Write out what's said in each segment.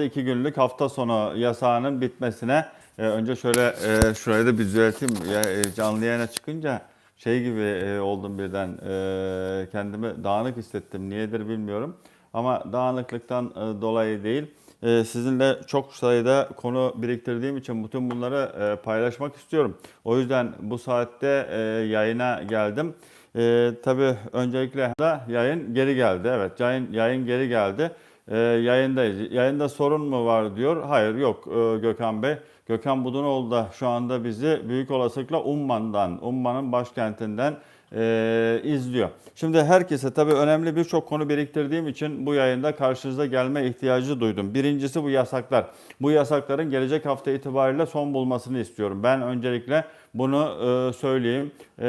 iki günlük hafta sonu yasağının bitmesine e, önce şöyle e, şurayı da bir düzelteyim. Ya, e, canlı yayına çıkınca şey gibi e, oldum birden. E, kendimi dağınık hissettim. Niyedir bilmiyorum. Ama dağınıklıktan e, dolayı değil. E, sizinle çok sayıda konu biriktirdiğim için bütün bunları e, paylaşmak istiyorum. O yüzden bu saatte e, yayına geldim. E, tabii öncelikle da yayın geri geldi. Evet yayın, yayın geri geldi. E, yayındayız. Yayında sorun mu var diyor. Hayır yok e, Gökhan Bey. Gökhan Budunoğlu da şu anda bizi büyük olasılıkla Umman'dan, Umman'ın başkentinden e, izliyor. Şimdi herkese tabii önemli birçok konu biriktirdiğim için bu yayında karşınıza gelme ihtiyacı duydum. Birincisi bu yasaklar. Bu yasakların gelecek hafta itibariyle son bulmasını istiyorum. Ben öncelikle bunu e, söyleyeyim. E,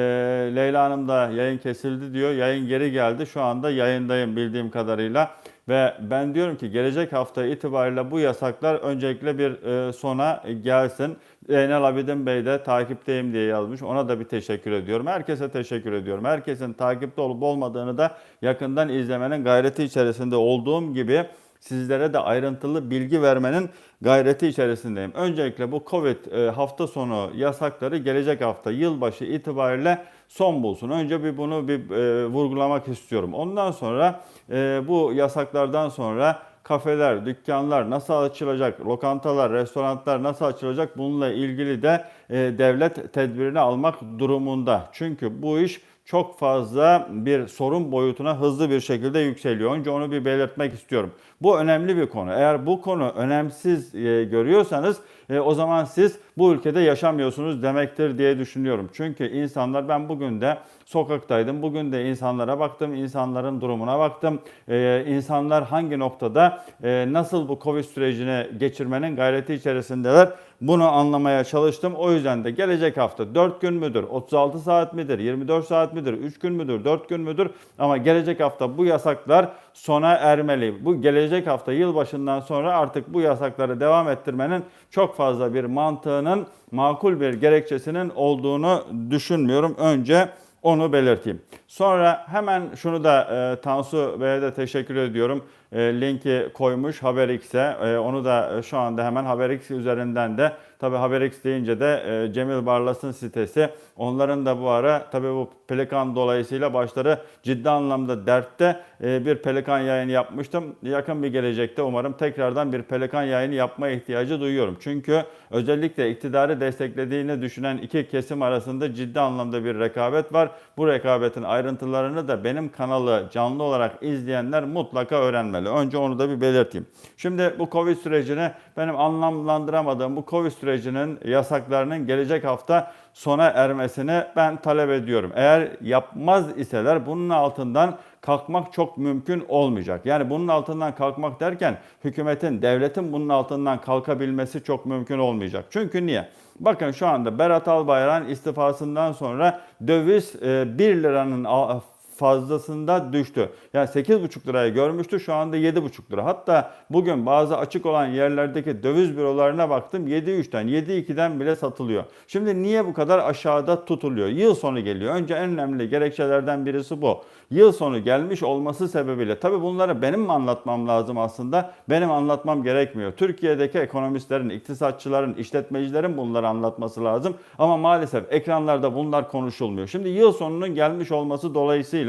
Leyla Hanım da yayın kesildi diyor. Yayın geri geldi. Şu anda yayındayım bildiğim kadarıyla. Ve ben diyorum ki gelecek hafta itibariyle bu yasaklar öncelikle bir e, sona gelsin. Zeynel Abidin Bey de takipteyim diye yazmış. Ona da bir teşekkür ediyorum. Herkese teşekkür ediyorum. Herkesin takipte olup olmadığını da yakından izlemenin gayreti içerisinde olduğum gibi sizlere de ayrıntılı bilgi vermenin gayreti içerisindeyim. Öncelikle bu Covid e, hafta sonu yasakları gelecek hafta yılbaşı itibariyle son bulsun. Önce bir bunu bir e, vurgulamak istiyorum. Ondan sonra e, bu yasaklardan sonra kafeler, dükkanlar nasıl açılacak, lokantalar, restoranlar nasıl açılacak bununla ilgili de devlet tedbirini almak durumunda. Çünkü bu iş çok fazla bir sorun boyutuna hızlı bir şekilde yükseliyor. Önce onu bir belirtmek istiyorum. Bu önemli bir konu. Eğer bu konu önemsiz e, görüyorsanız e, o zaman siz bu ülkede yaşamıyorsunuz demektir diye düşünüyorum. Çünkü insanlar ben bugün de sokaktaydım. Bugün de insanlara baktım, insanların durumuna baktım. E, insanlar hangi noktada e, nasıl bu Covid sürecini geçirmenin gayreti içerisindeler. Bunu anlamaya çalıştım. O yüzden de gelecek hafta 4 gün müdür, 36 saat midir, 24 saat midir, 3 gün müdür, 4 gün müdür? Ama gelecek hafta bu yasaklar sona ermeli. Bu gelecek hafta yılbaşından sonra artık bu yasakları devam ettirmenin çok fazla bir mantığının, makul bir gerekçesinin olduğunu düşünmüyorum. Önce onu belirteyim. Sonra hemen şunu da e, Tansu Bey'e de teşekkür ediyorum. E, linki koymuş HaberX'e. E, onu da e, şu anda hemen HaberX üzerinden de tabi HaberX deyince de Cemil Barlas'ın sitesi. Onların da bu ara tabi bu Pelikan dolayısıyla başları ciddi anlamda dertte bir Pelikan yayını yapmıştım. Yakın bir gelecekte umarım tekrardan bir Pelikan yayını yapma ihtiyacı duyuyorum. Çünkü özellikle iktidarı desteklediğini düşünen iki kesim arasında ciddi anlamda bir rekabet var. Bu rekabetin ayrıntılarını da benim kanalı canlı olarak izleyenler mutlaka öğrenmeli. Önce onu da bir belirteyim. Şimdi bu Covid sürecini benim anlamlandıramadığım bu Covid sürecinin yasaklarının gelecek hafta sona ermesini ben talep ediyorum. Eğer yapmaz iseler bunun altından kalkmak çok mümkün olmayacak. Yani bunun altından kalkmak derken hükümetin, devletin bunun altından kalkabilmesi çok mümkün olmayacak. Çünkü niye? Bakın şu anda Berat Albayrak'ın istifasından sonra döviz 1 liranın fazlasında düştü. Yani 8,5 liraya görmüştü şu anda 7,5 lira. Hatta bugün bazı açık olan yerlerdeki döviz bürolarına baktım 7,3'ten 7,2'den bile satılıyor. Şimdi niye bu kadar aşağıda tutuluyor? Yıl sonu geliyor. Önce en önemli gerekçelerden birisi bu. Yıl sonu gelmiş olması sebebiyle tabi bunları benim mi anlatmam lazım aslında? Benim anlatmam gerekmiyor. Türkiye'deki ekonomistlerin, iktisatçıların, işletmecilerin bunları anlatması lazım. Ama maalesef ekranlarda bunlar konuşulmuyor. Şimdi yıl sonunun gelmiş olması dolayısıyla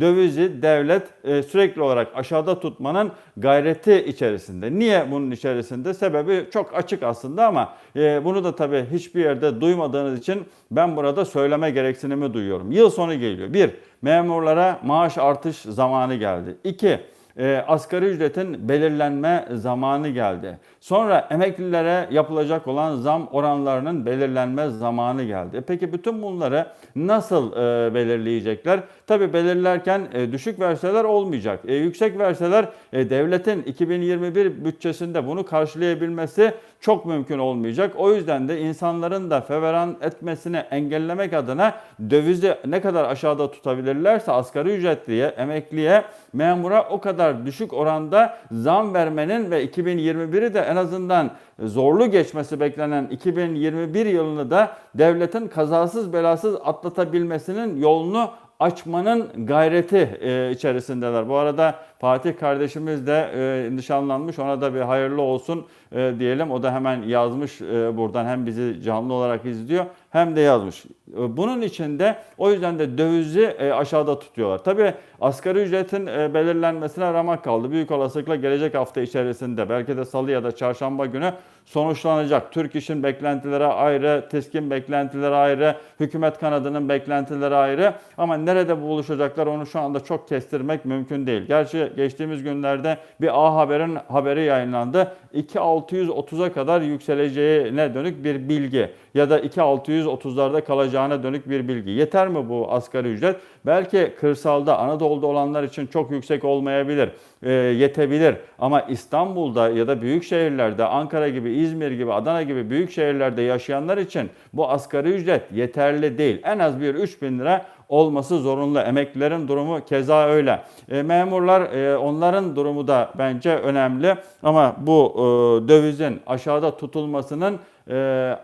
dövizi devlet e, sürekli olarak aşağıda tutmanın gayreti içerisinde. Niye bunun içerisinde? Sebebi çok açık aslında ama e, bunu da tabii hiçbir yerde duymadığınız için ben burada söyleme gereksinimi duyuyorum. Yıl sonu geliyor. Bir, memurlara maaş artış zamanı geldi. İki, e, asgari ücretin belirlenme zamanı geldi. Sonra emeklilere yapılacak olan zam oranlarının belirlenme zamanı geldi. E peki bütün bunları nasıl e, belirleyecekler? Tabi belirlerken e, düşük verseler olmayacak. E, yüksek verseler e, devletin 2021 bütçesinde bunu karşılayabilmesi çok mümkün olmayacak. O yüzden de insanların da feveran etmesini engellemek adına dövizi ne kadar aşağıda tutabilirlerse asgari ücretliye, emekliye, memura o kadar düşük oranda zam vermenin ve 2021'i de en azından zorlu geçmesi beklenen 2021 yılını da devletin kazasız belasız atlatabilmesinin yolunu açmanın gayreti e, içerisindeler. Bu arada Fatih kardeşimiz de e, nişanlanmış. Ona da bir hayırlı olsun e, diyelim. O da hemen yazmış e, buradan hem bizi canlı olarak izliyor hem de yazmış. E, Bunun için de o yüzden de dövizi e, aşağıda tutuyorlar. Tabii asgari ücretin e, belirlenmesine ramak kaldı. Büyük olasılıkla gelecek hafta içerisinde belki de salı ya da çarşamba günü sonuçlanacak. Türk İş'in beklentileri ayrı, TİSK'in beklentileri ayrı, hükümet kanadının beklentileri ayrı. Ama nerede buluşacaklar onu şu anda çok kestirmek mümkün değil. Gerçi geçtiğimiz günlerde bir A Haber'in haberi yayınlandı. 2630'a kadar yükseleceğine dönük bir bilgi ya da 2630'larda kalacağına dönük bir bilgi. Yeter mi bu asgari ücret? Belki kırsalda, Anadolu'da olanlar için çok yüksek olmayabilir, e, yetebilir. Ama İstanbul'da ya da büyük şehirlerde, Ankara gibi, İzmir gibi, Adana gibi büyük şehirlerde yaşayanlar için bu asgari ücret yeterli değil. En az bir 3000 lira olması zorunlu. Emeklilerin durumu keza öyle. E, memurlar e, onların durumu da bence önemli ama bu e, dövizin aşağıda tutulmasının e,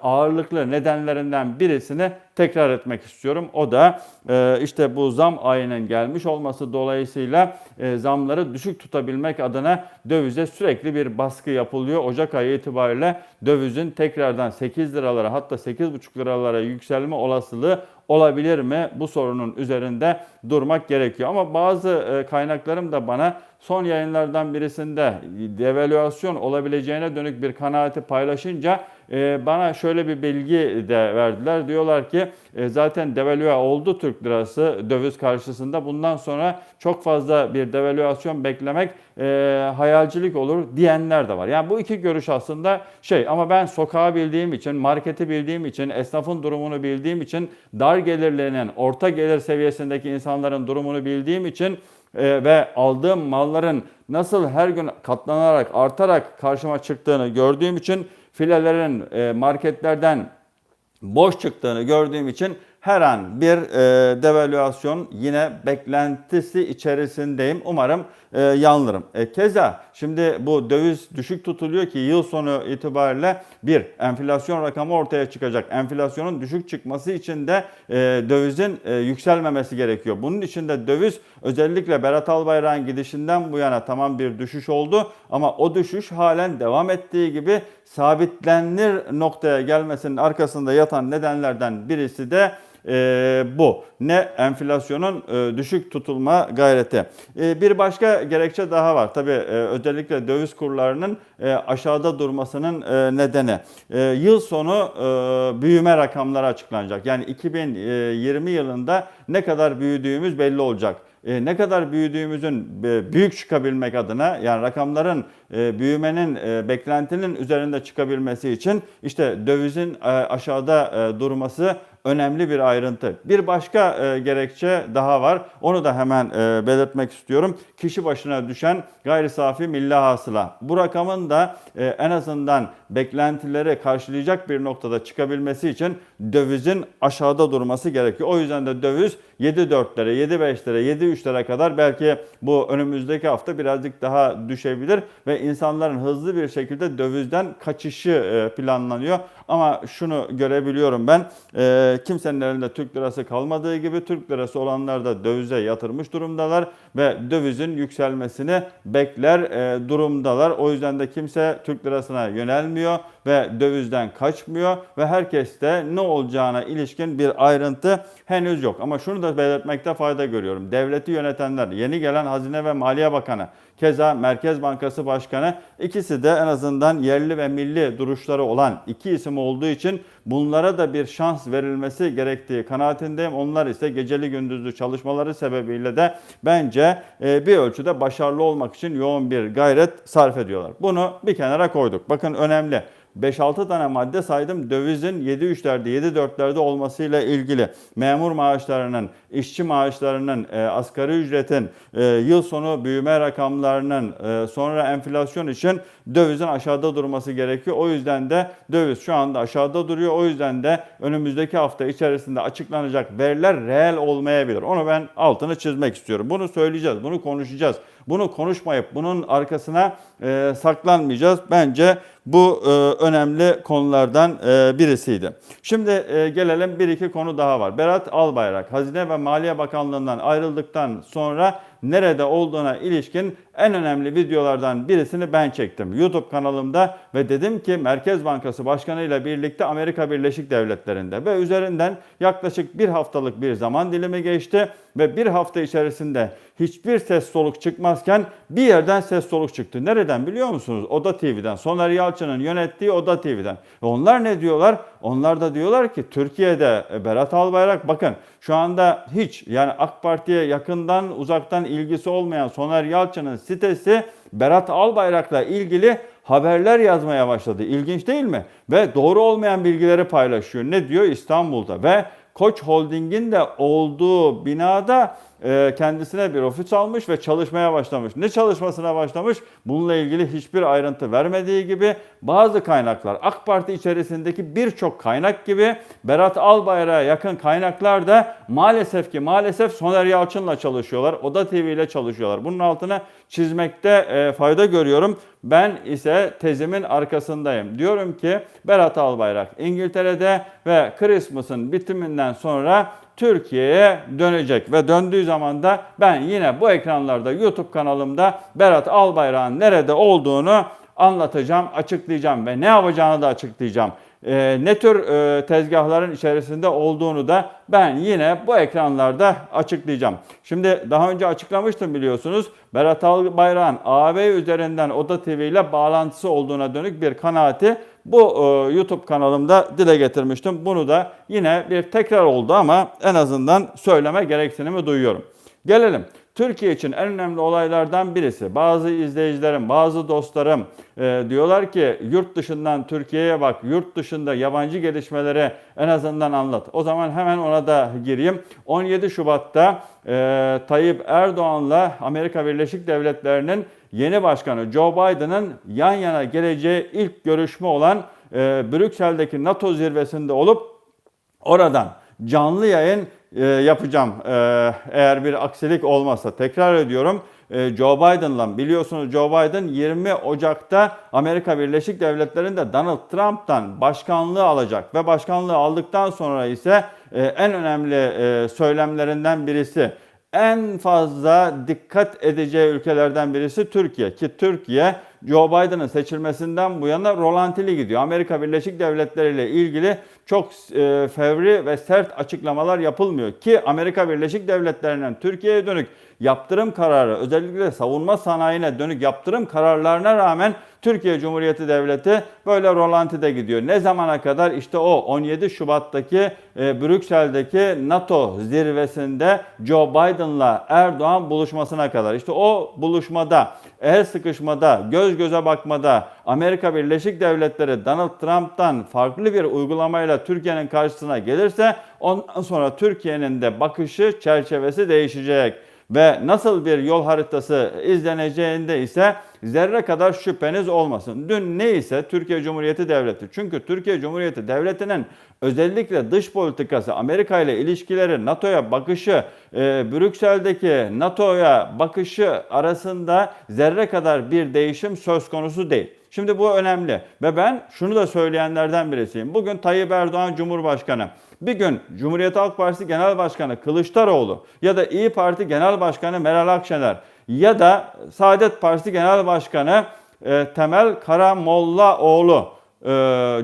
ağırlıklı nedenlerinden birisini tekrar etmek istiyorum. O da e, işte bu zam ayının gelmiş olması dolayısıyla e, zamları düşük tutabilmek adına dövize sürekli bir baskı yapılıyor. Ocak ayı itibariyle dövizin tekrardan 8 liralara hatta 8,5 liralara yükselme olasılığı olabilir mi? Bu sorunun üzerinde durmak gerekiyor. Ama bazı e, kaynaklarım da bana son yayınlardan birisinde devalüasyon olabileceğine dönük bir kanaati paylaşınca bana şöyle bir bilgi de verdiler. Diyorlar ki e, zaten devalüe oldu Türk lirası döviz karşısında. Bundan sonra çok fazla bir devalüasyon beklemek e, hayalcilik olur diyenler de var. Yani bu iki görüş aslında şey ama ben sokağı bildiğim için, marketi bildiğim için, esnafın durumunu bildiğim için, dar gelirlenen, orta gelir seviyesindeki insanların durumunu bildiğim için e, ve aldığım malların nasıl her gün katlanarak, artarak karşıma çıktığını gördüğüm için filelerin e, marketlerden boş çıktığını gördüğüm için her an bir e, devalüasyon yine beklentisi içerisindeyim. Umarım e, yanılırım. E, keza şimdi bu döviz düşük tutuluyor ki yıl sonu itibariyle bir enflasyon rakamı ortaya çıkacak. Enflasyonun düşük çıkması için de dövizin yükselmemesi gerekiyor. Bunun için de döviz özellikle Berat Albayrak'ın gidişinden bu yana tamam bir düşüş oldu ama o düşüş halen devam ettiği gibi sabitlenir noktaya gelmesinin arkasında yatan nedenlerden birisi de e, bu. Ne enflasyonun e, düşük tutulma gayreti. E, bir başka gerekçe daha var. Tabii e, özellikle döviz kurlarının e, aşağıda durmasının e, nedeni. E, yıl sonu e, büyüme rakamları açıklanacak. Yani 2020 yılında ne kadar büyüdüğümüz belli olacak e, ne kadar büyüdüğümüzün e, büyük çıkabilmek adına yani rakamların e, büyümenin e, beklentinin üzerinde çıkabilmesi için işte dövizin e, aşağıda e, durması önemli bir ayrıntı. Bir başka e, gerekçe daha var. Onu da hemen e, belirtmek istiyorum. Kişi başına düşen gayri safi milli hasıla. Bu rakamın da e, en azından beklentileri karşılayacak bir noktada çıkabilmesi için dövizin aşağıda durması gerekiyor. O yüzden de döviz 7.4'lere, 7.5'lere, 7.3'lere kadar belki bu önümüzdeki hafta birazcık daha düşebilir ve insanların hızlı bir şekilde dövizden kaçışı e, planlanıyor. Ama şunu görebiliyorum ben e, kimsenin elinde Türk lirası kalmadığı gibi Türk lirası olanlar da dövize yatırmış durumdalar ve dövizin yükselmesini bekler e, durumdalar. O yüzden de kimse Türk lirasına yönelmiyor ve dövizden kaçmıyor ve herkes de ne olacağına ilişkin bir ayrıntı henüz yok. Ama şunu da belirtmekte fayda görüyorum. Devleti yönetenler, yeni gelen Hazine ve Maliye Bakanı, keza Merkez Bankası Başkanı ikisi de en azından yerli ve milli duruşları olan iki isim olduğu için bunlara da bir şans verilmesi gerektiği kanaatindeyim. Onlar ise geceli gündüzlü çalışmaları sebebiyle de bence e, bir ölçüde başarılı olmak için yoğun bir gayret sarf ediyorlar. Bunu bir kenara koyduk. Bakın önemli. 5-6 tane madde saydım. Dövizin 7-3'lerde, 7-4'lerde olmasıyla ilgili memur maaşlarının, işçi maaşlarının, e, asgari ücretin, e, yıl sonu büyüme rakamlarının, e, sonra enflasyon için dövizin aşağıda durması gerekiyor. O yüzden de döviz şu anda aşağıda duruyor. O yüzden de önümüzdeki hafta içerisinde açıklanacak veriler reel olmayabilir. Onu ben altını çizmek istiyorum. Bunu söyleyeceğiz, bunu konuşacağız. Bunu konuşmayıp bunun arkasına e, saklanmayacağız. Bence bu e, önemli konulardan e, birisiydi. Şimdi e, gelelim bir iki konu daha var. Berat Albayrak Hazine ve Maliye Bakanlığı'ndan ayrıldıktan sonra nerede olduğuna ilişkin en önemli videolardan birisini ben çektim. YouTube kanalımda ve dedim ki Merkez Bankası Başkanı ile birlikte Amerika Birleşik Devletleri'nde ve üzerinden yaklaşık bir haftalık bir zaman dilimi geçti ve bir hafta içerisinde hiçbir ses soluk çıkmazken bir yerden ses soluk çıktı. Nereden biliyor musunuz? Oda TV'den. Soner Yalçın'ın yönettiği Oda TV'den. Ve onlar ne diyorlar? Onlar da diyorlar ki Türkiye'de e, Berat Albayrak bakın şu anda hiç yani AK Parti'ye yakından uzaktan ilgisi olmayan Soner Yalçın'ın sitesi Berat Albayrak'la ilgili haberler yazmaya başladı. İlginç değil mi? Ve doğru olmayan bilgileri paylaşıyor. Ne diyor İstanbul'da ve Koç Holding'in de olduğu binada kendisine bir ofis almış ve çalışmaya başlamış. Ne çalışmasına başlamış? Bununla ilgili hiçbir ayrıntı vermediği gibi bazı kaynaklar AK Parti içerisindeki birçok kaynak gibi Berat Albayrak'a yakın kaynaklar da maalesef ki maalesef Soner Yalçın'la çalışıyorlar. Oda TV ile çalışıyorlar. Bunun altına çizmekte e, fayda görüyorum. Ben ise tezimin arkasındayım. Diyorum ki Berat Albayrak İngiltere'de ve Christmas'ın bitiminden sonra Türkiye'ye dönecek ve döndüğü zaman da ben yine bu ekranlarda YouTube kanalımda Berat Albayrak'ın nerede olduğunu anlatacağım, açıklayacağım ve ne yapacağını da açıklayacağım. Ee, ne tür e, tezgahların içerisinde olduğunu da ben yine bu ekranlarda açıklayacağım. Şimdi daha önce açıklamıştım biliyorsunuz. Berat Albayrak'ın AB üzerinden Oda TV ile bağlantısı olduğuna dönük bir kanaati bu e, YouTube kanalımda dile getirmiştim. Bunu da yine bir tekrar oldu ama en azından söyleme gereksinimi duyuyorum. Gelelim. Türkiye için en önemli olaylardan birisi. Bazı izleyicilerim, bazı dostlarım e, diyorlar ki yurt dışından Türkiye'ye bak, yurt dışında yabancı gelişmeleri en azından anlat. O zaman hemen ona da gireyim. 17 Şubat'ta e, Tayyip Erdoğan'la Amerika Birleşik Devletleri'nin yeni başkanı Joe Biden'ın yan yana geleceği ilk görüşme olan e, Brüksel'deki NATO zirvesinde olup oradan canlı yayın e, yapacağım. E, eğer bir aksilik olmazsa tekrar ediyorum. E, Joe Biden'la biliyorsunuz Joe Biden 20 Ocak'ta Amerika Birleşik Devletleri'nde Donald Trump'tan başkanlığı alacak ve başkanlığı aldıktan sonra ise e, en önemli e, söylemlerinden birisi en fazla dikkat edeceği ülkelerden birisi Türkiye ki Türkiye Joe Biden'ın seçilmesinden bu yana rolantili gidiyor. Amerika Birleşik Devletleri ile ilgili çok e, fevri ve sert açıklamalar yapılmıyor ki Amerika Birleşik Devletleri'nin Türkiye'ye dönük yaptırım kararı özellikle savunma sanayine dönük yaptırım kararlarına rağmen Türkiye Cumhuriyeti Devleti böyle rolantide gidiyor. Ne zamana kadar? İşte o 17 Şubat'taki e, Brüksel'deki NATO zirvesinde Joe Biden'la Erdoğan buluşmasına kadar. İşte o buluşmada, el sıkışmada, göz göze bakmada Amerika Birleşik Devletleri Donald Trump'tan farklı bir uygulamayla Türkiye'nin karşısına gelirse ondan sonra Türkiye'nin de bakışı, çerçevesi değişecek ve nasıl bir yol haritası izleneceğinde ise zerre kadar şüpheniz olmasın. Dün ne ise Türkiye Cumhuriyeti Devleti. Çünkü Türkiye Cumhuriyeti Devleti'nin özellikle dış politikası, Amerika ile ilişkileri, NATO'ya bakışı, e, Brüksel'deki NATO'ya bakışı arasında zerre kadar bir değişim söz konusu değil. Şimdi bu önemli ve ben şunu da söyleyenlerden birisiyim. Bugün Tayyip Erdoğan Cumhurbaşkanı bir gün Cumhuriyet Halk Partisi Genel Başkanı Kılıçdaroğlu ya da İyi Parti Genel Başkanı Meral Akşener ya da Saadet Partisi Genel Başkanı e, Temel Karamollaoğlu e,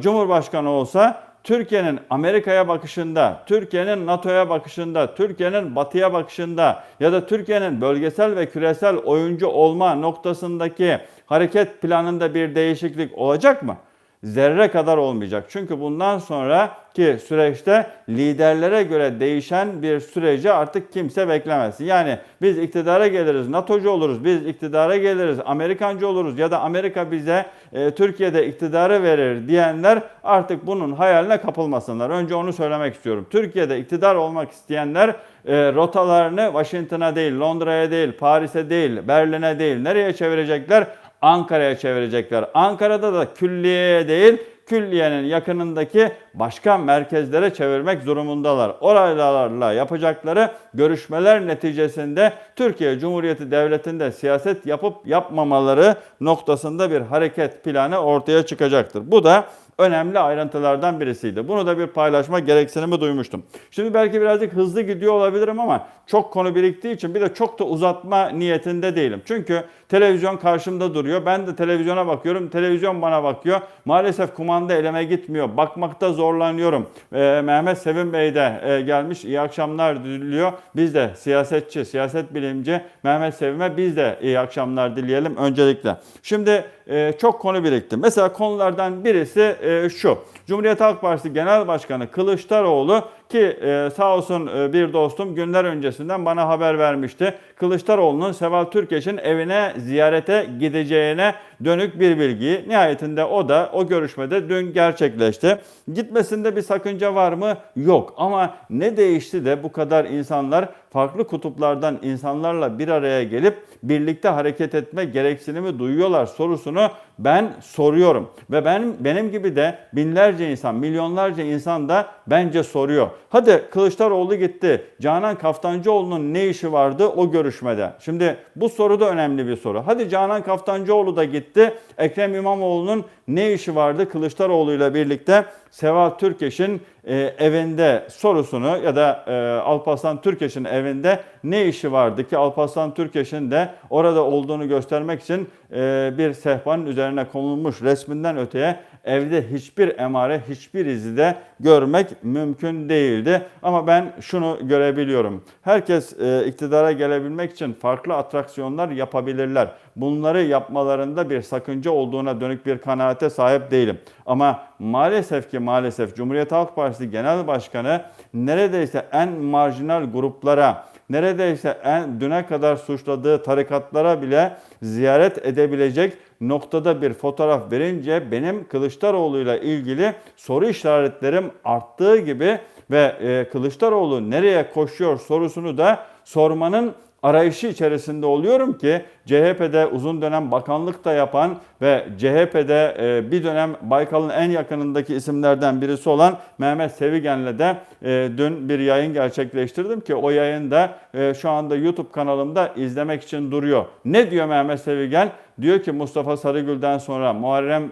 Cumhurbaşkanı olsa Türkiye'nin Amerika'ya bakışında, Türkiye'nin NATO'ya bakışında, Türkiye'nin Batı'ya bakışında ya da Türkiye'nin bölgesel ve küresel oyuncu olma noktasındaki hareket planında bir değişiklik olacak mı? Zerre kadar olmayacak. Çünkü bundan sonraki süreçte liderlere göre değişen bir süreci artık kimse beklemez. Yani biz iktidara geliriz, NATO'cu oluruz, biz iktidara geliriz, Amerikancı oluruz ya da Amerika bize e, Türkiye'de iktidarı verir diyenler artık bunun hayaline kapılmasınlar. Önce onu söylemek istiyorum. Türkiye'de iktidar olmak isteyenler e, rotalarını Washington'a değil, Londra'ya değil, Paris'e değil, Berlin'e değil nereye çevirecekler? Ankara'ya çevirecekler. Ankara'da da külliyeye değil, külliyenin yakınındaki başka merkezlere çevirmek durumundalar. Oralarla yapacakları görüşmeler neticesinde Türkiye Cumhuriyeti Devleti'nde siyaset yapıp yapmamaları noktasında bir hareket planı ortaya çıkacaktır. Bu da önemli ayrıntılardan birisiydi. Bunu da bir paylaşma gereksinimi duymuştum. Şimdi belki birazcık hızlı gidiyor olabilirim ama çok konu biriktiği için bir de çok da uzatma niyetinde değilim. Çünkü televizyon karşımda duruyor. Ben de televizyona bakıyorum. Televizyon bana bakıyor. Maalesef kumanda eleme gitmiyor. Bakmakta zorlanıyorum. Ee, Mehmet Sevim Bey de e, gelmiş. İyi akşamlar diliyor. Biz de siyasetçi, siyaset bilimci Mehmet Sevim'e biz de iyi akşamlar dileyelim öncelikle. Şimdi e, çok konu birikti. Mesela konulardan birisi e, şu. Cumhuriyet Halk Partisi Genel Başkanı Kılıçdaroğlu ki e, sağ olsun e, bir dostum günler öncesinden bana haber vermişti. Kılıçdaroğlu'nun Seval Türkeş'in evine ziyarete gideceğine dönük bir bilgiyi. Nihayetinde o da o görüşmede dün gerçekleşti. Gitmesinde bir sakınca var mı? Yok. Ama ne değişti de bu kadar insanlar farklı kutuplardan insanlarla bir araya gelip birlikte hareket etme gereksinimi duyuyorlar sorusunu ben soruyorum. Ve benim, benim gibi de binlerce insan, milyonlarca insan da bence soruyor. Hadi Kılıçdaroğlu gitti. Canan Kaftancıoğlu'nun ne işi vardı o görüşmede? Şimdi bu soru da önemli bir soru. Hadi Canan Kaftancıoğlu da gitti. Ekrem İmamoğlu'nun ne işi vardı Kılıçdaroğlu ile birlikte Seval Türkeş'in e, evinde sorusunu ya da e, Alparslan Türkeş'in evinde ne işi vardı ki Alparslan Türkeş'in de orada olduğunu göstermek için e, bir sehpanın üzerine konulmuş resminden öteye evde hiçbir emare, hiçbir izi de görmek mümkün değildi. Ama ben şunu görebiliyorum. Herkes e, iktidara gelebilmek için farklı atraksiyonlar yapabilirler. Bunları yapmalarında bir sakınca olduğuna dönük bir kanaate sahip değilim. Ama maalesef ki maalesef Cumhuriyet Halk Partisi Genel Başkanı neredeyse en marjinal gruplara, neredeyse en düne kadar suçladığı tarikatlara bile ziyaret edebilecek noktada bir fotoğraf verince benim Kılıçdaroğlu ile ilgili soru işaretlerim arttığı gibi ve e, Kılıçdaroğlu nereye koşuyor sorusunu da sormanın arayışı içerisinde oluyorum ki CHP'de uzun dönem bakanlık da yapan ve CHP'de e, bir dönem Baykal'ın en yakınındaki isimlerden birisi olan Mehmet Sevigen'le de e, dün bir yayın gerçekleştirdim ki o yayın da e, şu anda YouTube kanalımda izlemek için duruyor. Ne diyor Mehmet Sevigen? Diyor ki Mustafa Sarıgül'den sonra Muharrem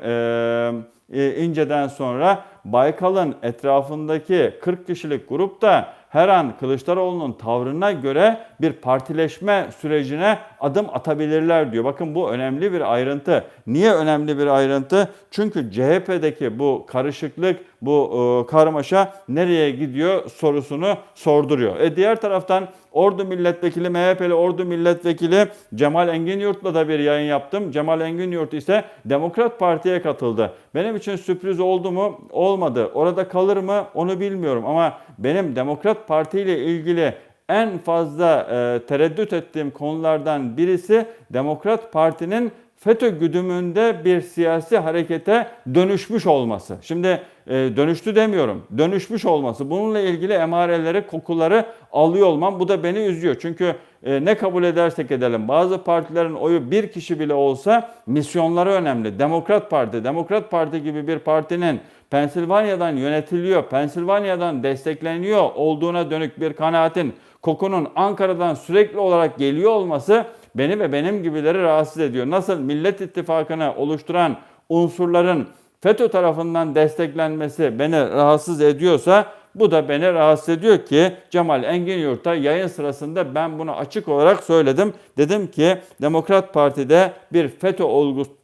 İnce'den sonra Baykal'ın etrafındaki 40 kişilik grupta her an Kılıçdaroğlu'nun tavrına göre bir partileşme sürecine adım atabilirler diyor. Bakın bu önemli bir ayrıntı. Niye önemli bir ayrıntı? Çünkü CHP'deki bu karışıklık, bu karmaşa nereye gidiyor sorusunu sorduruyor. E diğer taraftan Ordu Milletvekili, MHP'li Ordu Milletvekili Cemal Enginyurt'la da bir yayın yaptım. Cemal Enginyurt ise Demokrat Parti'ye katıldı. Benim için sürpriz oldu mu? Olmadı. Orada kalır mı? Onu bilmiyorum ama benim Demokrat Parti ile ilgili en fazla e, tereddüt ettiğim konulardan birisi Demokrat Parti'nin FETÖ güdümünde bir siyasi harekete dönüşmüş olması. Şimdi e, dönüştü demiyorum, dönüşmüş olması. Bununla ilgili emareleri, kokuları alıyor olmam. Bu da beni üzüyor. Çünkü e, ne kabul edersek edelim bazı partilerin oyu bir kişi bile olsa misyonları önemli. Demokrat Parti, Demokrat Parti gibi bir partinin Pensilvanya'dan yönetiliyor, Pensilvanya'dan destekleniyor olduğuna dönük bir kanaatin kokunun Ankara'dan sürekli olarak geliyor olması beni ve benim gibileri rahatsız ediyor. Nasıl Millet İttifakı'nı oluşturan unsurların FETÖ tarafından desteklenmesi beni rahatsız ediyorsa bu da beni rahatsız ediyor ki Cemal Engin Yurt'a yayın sırasında ben bunu açık olarak söyledim. Dedim ki Demokrat Parti'de bir FETÖ olgusu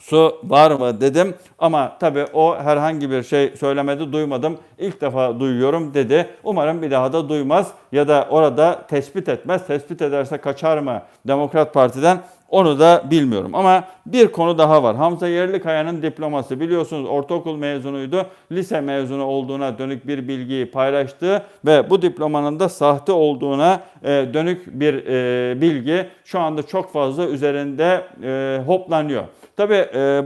su var mı dedim ama tabii o herhangi bir şey söylemedi duymadım ilk defa duyuyorum dedi. Umarım bir daha da duymaz ya da orada tespit etmez. Tespit ederse kaçar mı Demokrat Parti'den onu da bilmiyorum. Ama bir konu daha var. Hamza Yerlikaya'nın diploması biliyorsunuz ortaokul mezunuydu. Lise mezunu olduğuna dönük bir bilgiyi paylaştı ve bu diplomanın da sahte olduğuna e, dönük bir e, bilgi şu anda çok fazla üzerinde e, hoplanıyor. Tabi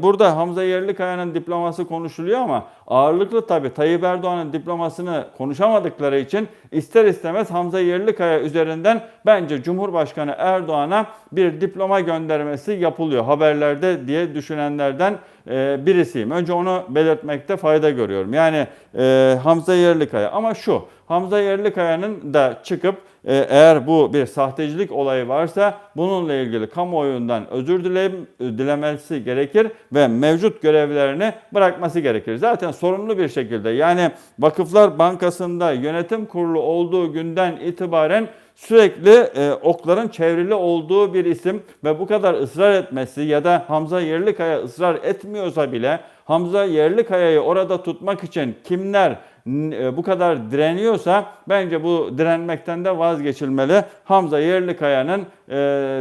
burada Hamza Yerlikaya'nın diploması konuşuluyor ama ağırlıklı tabi Tayyip Erdoğan'ın diplomasını konuşamadıkları için ister istemez Hamza Yerlikaya üzerinden bence Cumhurbaşkanı Erdoğan'a bir diploma göndermesi yapılıyor haberlerde diye düşünenlerden e, birisiyim. Önce onu belirtmekte fayda görüyorum. Yani e, Hamza Yerlikaya ama şu Hamza Yerlikaya'nın da çıkıp eğer bu bir sahtecilik olayı varsa bununla ilgili kamuoyundan özür dilem, dilemesi gerekir ve mevcut görevlerini bırakması gerekir. Zaten sorumlu bir şekilde yani Vakıflar Bankası'nda yönetim kurulu olduğu günden itibaren sürekli e, okların çevrili olduğu bir isim ve bu kadar ısrar etmesi ya da Hamza Yerlikaya ısrar etmiyorsa bile Hamza Yerlikaya'yı orada tutmak için kimler e, bu kadar direniyorsa bence bu direnmekten de vazgeçilmeli. Hamza Yerlikaya'nın e,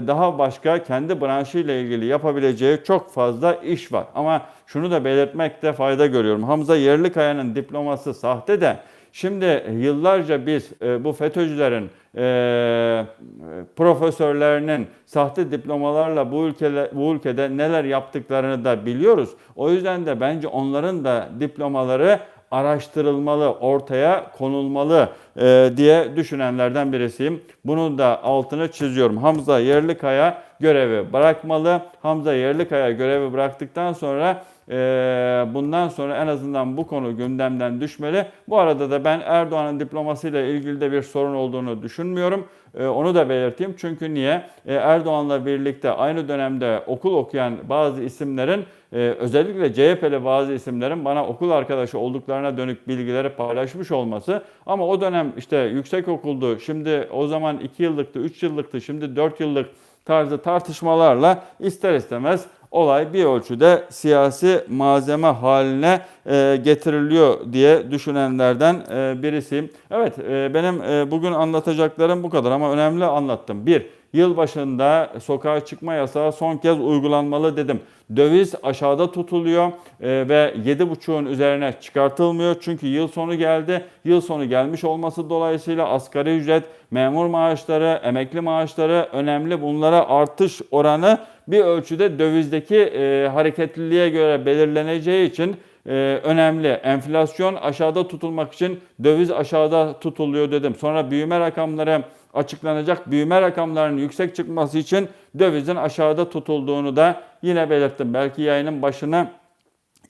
daha başka kendi branşıyla ilgili yapabileceği çok fazla iş var. Ama şunu da belirtmekte fayda görüyorum. Hamza Yerlikaya'nın diploması sahte de Şimdi yıllarca biz e, bu FETÖ'cülerin e, profesörlerinin sahte diplomalarla bu ülkede, bu ülkede neler yaptıklarını da biliyoruz. O yüzden de bence onların da diplomaları araştırılmalı, ortaya konulmalı e, diye düşünenlerden birisiyim. Bunun da altını çiziyorum. Hamza Yerlikaya görevi bırakmalı. Hamza Yerlikaya görevi bıraktıktan sonra e, bundan sonra en azından bu konu gündemden düşmeli. Bu arada da ben Erdoğan'ın diplomasıyla ilgili de bir sorun olduğunu düşünmüyorum. E, onu da belirteyim. Çünkü niye? E, Erdoğan'la birlikte aynı dönemde okul okuyan bazı isimlerin e, özellikle CHP'li bazı isimlerin bana okul arkadaşı olduklarına dönük bilgileri paylaşmış olması ama o dönem işte yüksek okuldu. Şimdi o zaman 2 yıllıktı, 3 yıllıktı, şimdi 4 yıllık tarzı tartışmalarla ister istemez olay bir ölçüde siyasi malzeme haline e, getiriliyor diye düşünenlerden e, birisiyim. Evet e, benim e, bugün anlatacaklarım bu kadar ama önemli anlattım. Bir, yılbaşında sokağa çıkma yasağı son kez uygulanmalı dedim. Döviz aşağıda tutuluyor e, ve 7,5'un üzerine çıkartılmıyor. Çünkü yıl sonu geldi. Yıl sonu gelmiş olması dolayısıyla asgari ücret, memur maaşları, emekli maaşları önemli. Bunlara artış oranı bir ölçüde dövizdeki e, hareketliliğe göre belirleneceği için e, önemli. Enflasyon aşağıda tutulmak için döviz aşağıda tutuluyor dedim. Sonra büyüme rakamları açıklanacak. Büyüme rakamlarının yüksek çıkması için dövizin aşağıda tutulduğunu da yine belirttim. Belki yayının başını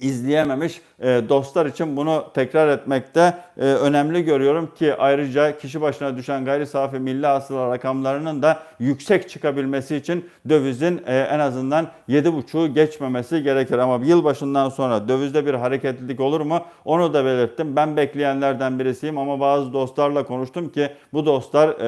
izleyememiş e, dostlar için bunu tekrar etmekte e, önemli görüyorum ki ayrıca kişi başına düşen gayri safi milli hasıla rakamlarının da yüksek çıkabilmesi için dövizin e, en azından 7,5'u geçmemesi gerekir. Ama yıl başından sonra dövizde bir hareketlilik olur mu? Onu da belirttim. Ben bekleyenlerden birisiyim ama bazı dostlarla konuştum ki bu dostlar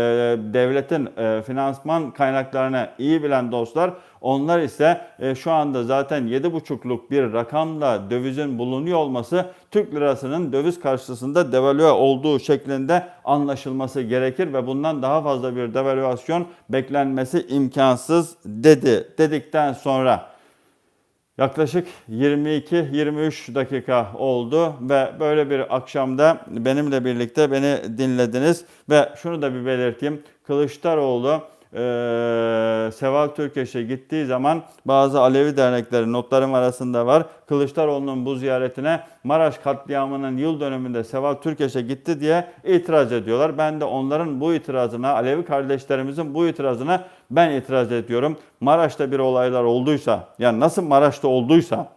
devletin finansman kaynaklarını iyi bilen dostlar onlar ise e, şu anda zaten 7,5'luk bir rakamla dövizin bulunuyor olması Türk lirasının döviz karşısında devalüe olduğu şeklinde anlaşılması gerekir ve bundan daha fazla bir devalüasyon beklenmesi imkansız dedi. Dedikten sonra Yaklaşık 22-23 dakika oldu ve böyle bir akşamda benimle birlikte beni dinlediniz ve şunu da bir belirteyim. Kılıçdaroğlu eee Seval Türkeş'e gittiği zaman bazı Alevi dernekleri notlarım arasında var. Kılıçdaroğlu'nun bu ziyaretine Maraş katliamının yıl dönümünde Seval Türkeş'e gitti diye itiraz ediyorlar. Ben de onların bu itirazına, Alevi kardeşlerimizin bu itirazına ben itiraz ediyorum. Maraş'ta bir olaylar olduysa, yani nasıl Maraş'ta olduysa,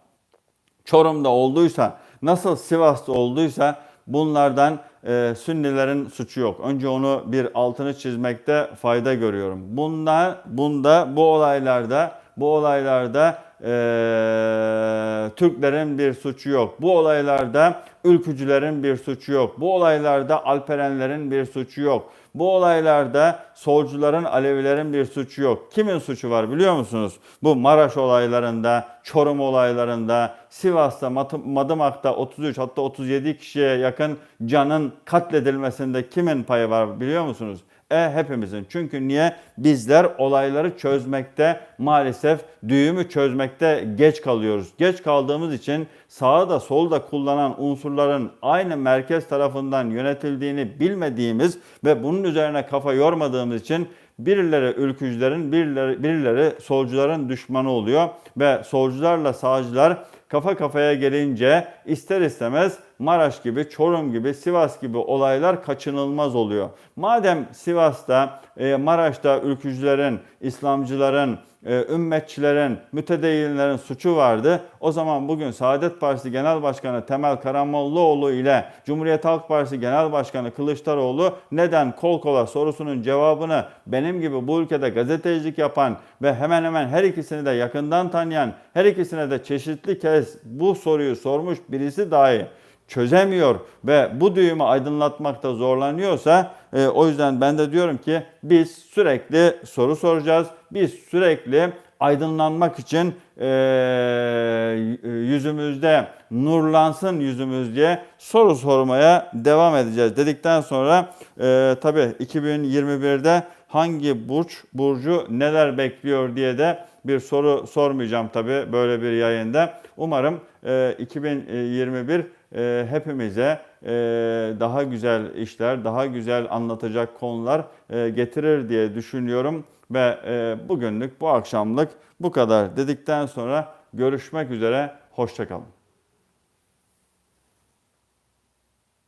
Çorum'da olduysa, nasıl Sivas'ta olduysa bunlardan e, Sünnilerin suçu yok. Önce onu bir altını çizmekte fayda görüyorum. Bunda, bunda bu olaylarda, bu olaylarda e, Türklerin bir suçu yok. Bu olaylarda ülkücülerin bir suçu yok. Bu olaylarda Alperenlerin bir suçu yok. Bu olaylarda solcuların, Alevilerin bir suçu yok. Kimin suçu var biliyor musunuz? Bu Maraş olaylarında, Çorum olaylarında, Sivas'ta, Madımak'ta 33 hatta 37 kişiye yakın canın katledilmesinde kimin payı var biliyor musunuz? E hepimizin. Çünkü niye? Bizler olayları çözmekte maalesef düğümü çözmekte geç kalıyoruz. Geç kaldığımız için sağı da solu da kullanan unsurların aynı merkez tarafından yönetildiğini bilmediğimiz ve bunun üzerine kafa yormadığımız için birileri ülkücülerin, birileri, birileri solcuların düşmanı oluyor ve solcularla sağcılar kafa kafaya gelince ister istemez Maraş gibi, Çorum gibi, Sivas gibi olaylar kaçınılmaz oluyor. Madem Sivas'ta, e, Maraş'ta ülkücülerin, İslamcıların, e, ümmetçilerin, mütedeyinlerin suçu vardı. O zaman bugün Saadet Partisi Genel Başkanı Temel Karamollaoğlu ile Cumhuriyet Halk Partisi Genel Başkanı Kılıçdaroğlu neden kol kola sorusunun cevabını benim gibi bu ülkede gazetecilik yapan ve hemen hemen her ikisini de yakından tanıyan, her ikisine de çeşitli kez bu soruyu sormuş birisi dahi çözemiyor ve bu düğümü aydınlatmakta zorlanıyorsa e, o yüzden ben de diyorum ki biz sürekli soru soracağız. Biz sürekli aydınlanmak için e, yüzümüzde nurlansın yüzümüz diye soru sormaya devam edeceğiz dedikten sonra e, tabii 2021'de hangi burç burcu neler bekliyor diye de bir soru sormayacağım tabii böyle bir yayında. Umarım e, 2021 e, hepimize e, daha güzel işler, daha güzel anlatacak konular e, getirir diye düşünüyorum ve e, bugünlük bu akşamlık bu kadar dedikten sonra görüşmek üzere, hoşçakalın.